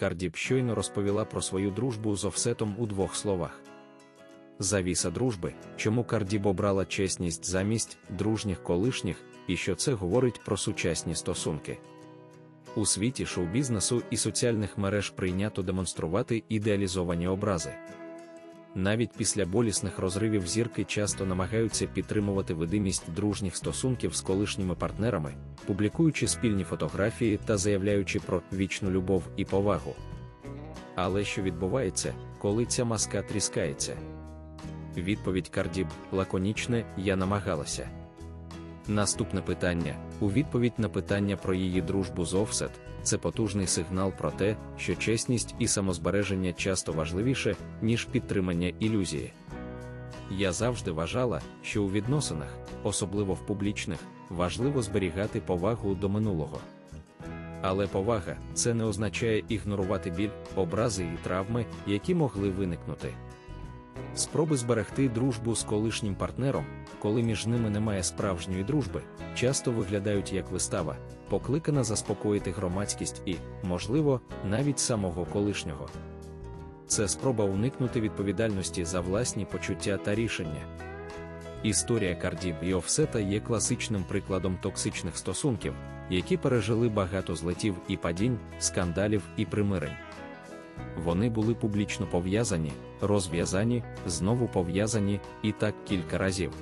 Кардіб щойно розповіла про свою дружбу з офсетом у двох словах. Завіса дружби, чому Кардіб обрала чесність замість дружніх колишніх, і що це говорить про сучасні стосунки. У світі шоу-бізнесу і соціальних мереж прийнято демонструвати ідеалізовані образи. Навіть після болісних розривів зірки часто намагаються підтримувати видимість дружніх стосунків з колишніми партнерами, публікуючи спільні фотографії та заявляючи про вічну любов і повагу. Але що відбувається, коли ця маска тріскається? Відповідь Кардіб лаконічне я намагалася. Наступне питання у відповідь на питання про її дружбу з Офсет, це потужний сигнал про те, що чесність і самозбереження часто важливіше, ніж підтримання ілюзії. Я завжди вважала, що у відносинах, особливо в публічних, важливо зберігати повагу до минулого. Але повага це не означає ігнорувати біль, образи і травми, які могли виникнути. Спроби зберегти дружбу з колишнім партнером, коли між ними немає справжньої дружби, часто виглядають як вистава, покликана заспокоїти громадськість і, можливо, навіть самого колишнього. Це спроба уникнути відповідальності за власні почуття та рішення. Історія Кардіб і Офсета є класичним прикладом токсичних стосунків, які пережили багато злетів і падінь, скандалів і примирень. Вони були публічно пов'язані, розв'язані, знову пов'язані і так кілька разів.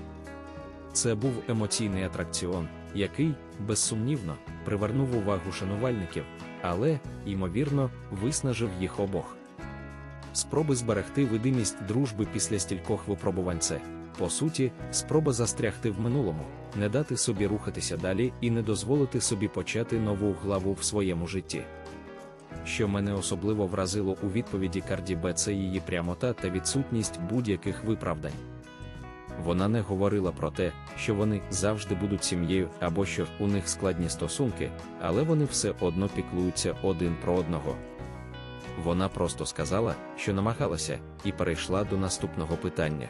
Це був емоційний атракціон, який, безсумнівно, привернув увагу шанувальників, але, ймовірно, виснажив їх обох. Спроби зберегти видимість дружби після стількох випробувань це, по суті, спроба застрягти в минулому, не дати собі рухатися далі і не дозволити собі почати нову главу в своєму житті. Що мене особливо вразило у відповіді Карді Б, це її прямота та відсутність будь-яких виправдань. Вона не говорила про те, що вони завжди будуть сім'єю або що у них складні стосунки, але вони все одно піклуються один про одного. Вона просто сказала, що намагалася, і перейшла до наступного питання.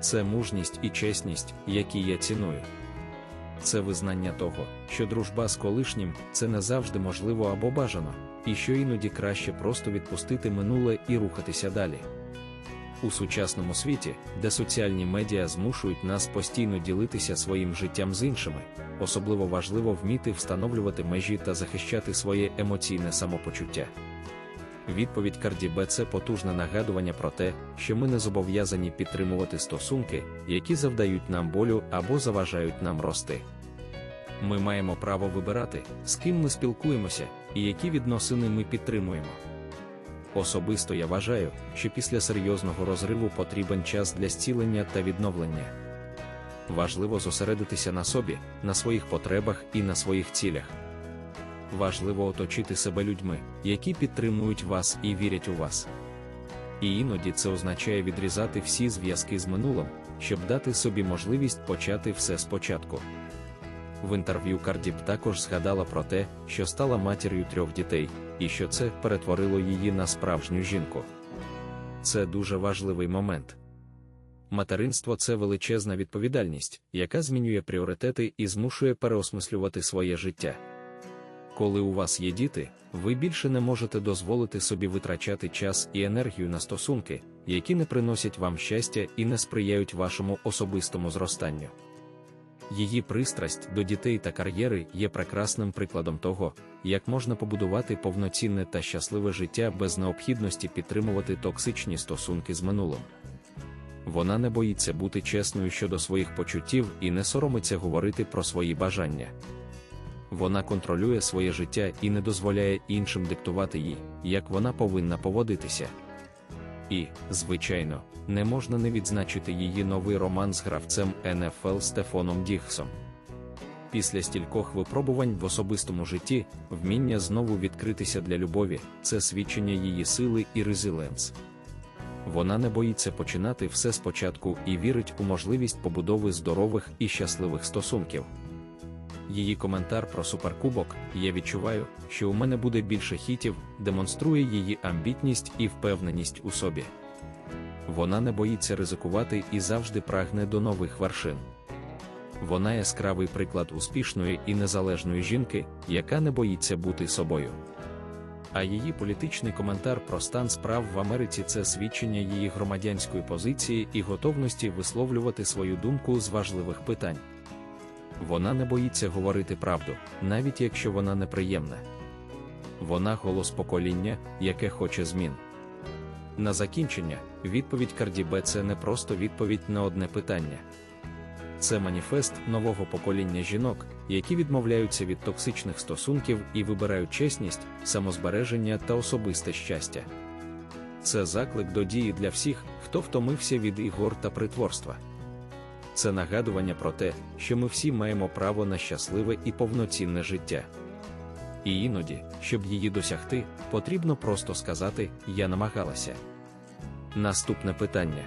Це мужність і чесність, які я ціную. Це визнання того, що дружба з колишнім це не завжди можливо або бажано, і що іноді краще просто відпустити минуле і рухатися далі. У сучасному світі, де соціальні медіа змушують нас постійно ділитися своїм життям з іншими, особливо важливо вміти встановлювати межі та захищати своє емоційне самопочуття. Відповідь Карді Б це потужне нагадування про те, що ми не зобов'язані підтримувати стосунки, які завдають нам болю або заважають нам рости. Ми маємо право вибирати, з ким ми спілкуємося і які відносини ми підтримуємо. Особисто я вважаю, що після серйозного розриву потрібен час для зцілення та відновлення. Важливо зосередитися на собі, на своїх потребах і на своїх цілях. Важливо оточити себе людьми, які підтримують вас і вірять у вас. І іноді це означає відрізати всі зв'язки з минулим, щоб дати собі можливість почати все спочатку. В інтерв'ю Кардіб також згадала про те, що стала матір'ю трьох дітей, і що це перетворило її на справжню жінку. Це дуже важливий момент. Материнство це величезна відповідальність, яка змінює пріоритети і змушує переосмислювати своє життя. Коли у вас є діти, ви більше не можете дозволити собі витрачати час і енергію на стосунки, які не приносять вам щастя і не сприяють вашому особистому зростанню. Її пристрасть до дітей та кар'єри є прекрасним прикладом того, як можна побудувати повноцінне та щасливе життя без необхідності підтримувати токсичні стосунки з минулим. Вона не боїться бути чесною щодо своїх почуттів і не соромиться говорити про свої бажання. Вона контролює своє життя і не дозволяє іншим диктувати їй, як вона повинна поводитися. І, звичайно, не можна не відзначити її новий роман з гравцем НФЛ Стефоном Дігсом. Після стількох випробувань в особистому житті, вміння знову відкритися для любові це свідчення її сили і резиленс. Вона не боїться починати все спочатку і вірить у можливість побудови здорових і щасливих стосунків. Її коментар про суперкубок Я відчуваю, що у мене буде більше хітів, демонструє її амбітність і впевненість у собі. Вона не боїться ризикувати і завжди прагне до нових вершин. Вона яскравий приклад успішної і незалежної жінки, яка не боїться бути собою. А її політичний коментар про стан справ в Америці це свідчення її громадянської позиції і готовності висловлювати свою думку з важливих питань. Вона не боїться говорити правду, навіть якщо вона неприємна. Вона голос покоління, яке хоче змін. На закінчення, відповідь Карді Б це не просто відповідь на одне питання. Це маніфест нового покоління жінок, які відмовляються від токсичних стосунків і вибирають чесність, самозбереження та особисте щастя. Це заклик до дії для всіх, хто втомився від ігор та притворства. Це нагадування про те, що ми всі маємо право на щасливе і повноцінне життя. І іноді, щоб її досягти, потрібно просто сказати Я намагалася. Наступне питання.